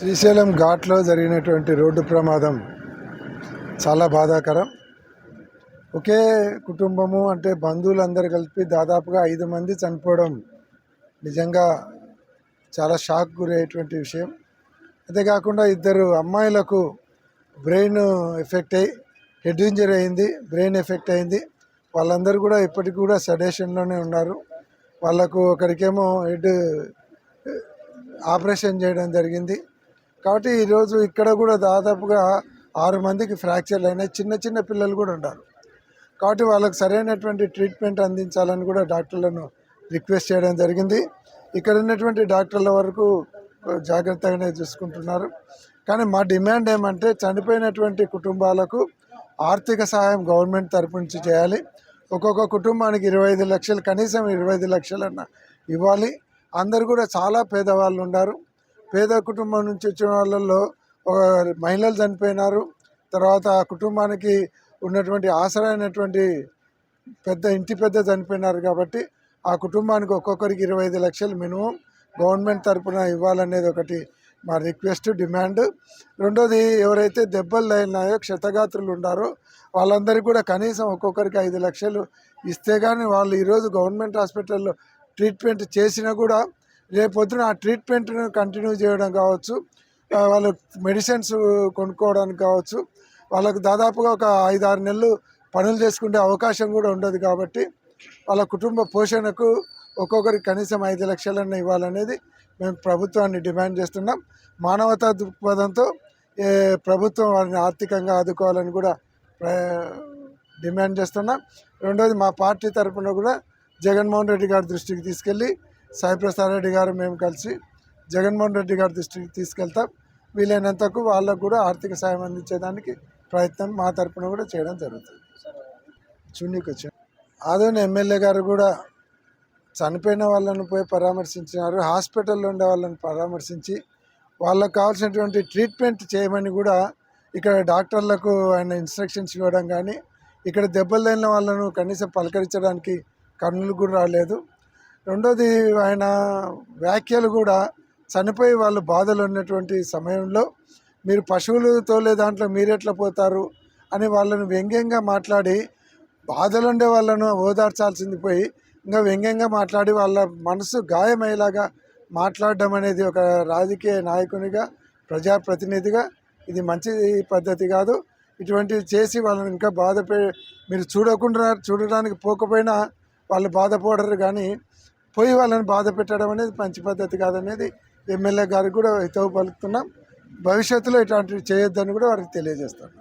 శ్రీశైలం ఘాట్లో జరిగినటువంటి రోడ్డు ప్రమాదం చాలా బాధాకరం. ఒకే కుటుంబము అంటే బంధువులందరూ కలిపి దాదాపుగా ఐదు మంది చనిపోవడం నిజంగా చాలా షాక్ గురయ్యేటువంటి విషయం. అంతేకాకుండా ఇద్దరు అమ్మాయిలకు బ్రెయిన్ ఎఫెక్ట్ అయ్యి హెడ్ ఇంజరీ అయింది బ్రెయిన్ ఎఫెక్ట్ అయింది. వాళ్ళందరూ కూడా ఇప్పటికి కూడా సడేషన్లోనే ఉన్నారు. వాళ్ళకు ఒకరికేమో హెడ్ ఆపరేషన్ చేయడం జరిగింది. కాబట్టి ఈరోజు ఇక్కడ కూడా దాదాపుగా ఆరు మందికి ఫ్రాక్చర్లు అయినాయి. చిన్న చిన్న పిల్లలు కూడా ఉన్నారు. కాబట్టి వాళ్ళకి సరైనటువంటి ట్రీట్మెంట్ అందించాలని కూడా డాక్టర్లను రిక్వెస్ట్ చేయడం జరిగింది. ఇక్కడ ఉన్నటువంటి డాక్టర్ల వరకు జాగ్రత్తగానే చూసుకుంటున్నారు. కానీ మా డిమాండ్ ఏమంటే చనిపోయినటువంటి కుటుంబాలకు ఆర్థిక సహాయం గవర్నమెంట్ తరపు నుంచి చేయాలి. ఒక్కొక్క కుటుంబానికి ఇరవై ఐదు లక్షలు కనీసం ఇరవై ఐదు లక్షలన్న ఇవ్వాలి. అందరు కూడా చాలా పేదవాళ్ళు ఉన్నారు. పేద కుటుంబం నుంచి వచ్చిన వాళ్ళల్లో ఒక మహిళలు చనిపోయినారు. తర్వాత ఆ కుటుంబానికి ఉన్నటువంటి ఆసరైనటువంటి పెద్ద ఇంటి పెద్ద చనిపోయినారు కాబట్టి ఆ కుటుంబానికి ఒక్కొక్కరికి ఇరవై ఐదు లక్షలు మినిమం గవర్నమెంట్ తరపున ఇవ్వాలనేది ఒకటి మా రిక్వెస్ట్ డిమాండ్. రెండోది ఎవరైతే దెబ్బలు తగిలినాయో క్షతగాత్రులు ఉన్నారో వాళ్ళందరికీ కూడా కనీసం ఒక్కొక్కరికి ఐదు లక్షలు ఇస్తే కానీ వాళ్ళు ఈరోజు గవర్నమెంట్ హాస్పిటల్లో ట్రీట్మెంట్ చేసినా కూడా రేపొద్దున ఆ ట్రీట్మెంట్ను కంటిన్యూ చేయడం కావచ్చు వాళ్ళు మెడిసిన్స్ కొనుక్కోవడానికి కావచ్చు వాళ్ళకు దాదాపుగా ఒక ఐదు ఆరు నెలలు పనులు చేసుకునే అవకాశం కూడా ఉండదు కాబట్టి వాళ్ళ కుటుంబ పోషణకు ఒక్కొక్కరికి కనీసం ఐదు లక్షలన్న ఇవ్వాలనేది మేము ప్రభుత్వాన్ని డిమాండ్ చేస్తున్నాం. మానవతా దృక్పథంతో ప్రభుత్వం వారిని ఆర్థికంగా ఆదుకోవాలని కూడా ప్ర- డిమాండ్ చేస్తున్నాం. రెండోది మా పార్టీ తరఫున కూడా జగన్మోహన్ రెడ్డి గారి దృష్టికి తీసుకెళ్ళి సాయిప్రసాద్ రెడ్డి గారు మేము కలిసి జగన్మోహన్ రెడ్డి గారి దృష్టికి తీసుకెళ్తాం. వీలైనంతకు వాళ్ళకు కూడా ఆర్థిక సాయం అందించేదానికి ప్రయత్నం మా తరపున కూడా చేయడం జరుగుతుంది. చున్నీకి వచ్చాం. ఆదోని ఎమ్మెల్యే గారు కూడా చనిపోయిన వాళ్ళను పోయి పరామర్శించినారు. హాస్పిటల్లో ఉండే వాళ్ళని పరామర్శించి వాళ్ళకు కావాల్సినటువంటి ట్రీట్మెంట్ చేయమని కూడా ఇక్కడ డాక్టర్లకు ఆయన ఇన్స్ట్రక్షన్స్ ఇవ్వడం కానీ ఇక్కడ దెబ్బలు తగిన వాళ్ళను కనీసం పలకరించడానికి కన్నులు కూడా రాలేదు. రెండోది ఆయన వ్యాఖ్యలు కూడా చనిపోయి వాళ్ళు బాధలు ఉన్నటువంటి సమయంలో మీరు పశువులు తోలే దాంట్లో మీరు ఎట్లా పోతారు అని వాళ్ళను వ్యంగ్యంగా మాట్లాడి బాధలు ఉండే వాళ్ళను ఓదార్చాల్సింది పోయి ఇంకా వ్యంగ్యంగా మాట్లాడి వాళ్ళ మనసు గాయమయ్యేలాగా మాట్లాడడం అనేది ఒక రాజకీయ నాయకునిగా ప్రజాప్రతినిధిగా ఇది మంచి పద్ధతి కాదు. ఇటువంటివి చేసి వాళ్ళని ఇంకా బాధ మీరు చూడకుండా చూడడానికి పోకపోయినా వాళ్ళు బాధపడరు కానీ పోయి వాళ్ళని బాధ పెట్టడం అనేది మంచి పద్ధతి కాదనేది ఎమ్మెల్యే గారికి కూడా హితవు పలుకుతున్నాం. భవిష్యత్తులో ఇట్లాంటివి చేయొద్దని కూడా వారికి తెలియజేస్తాను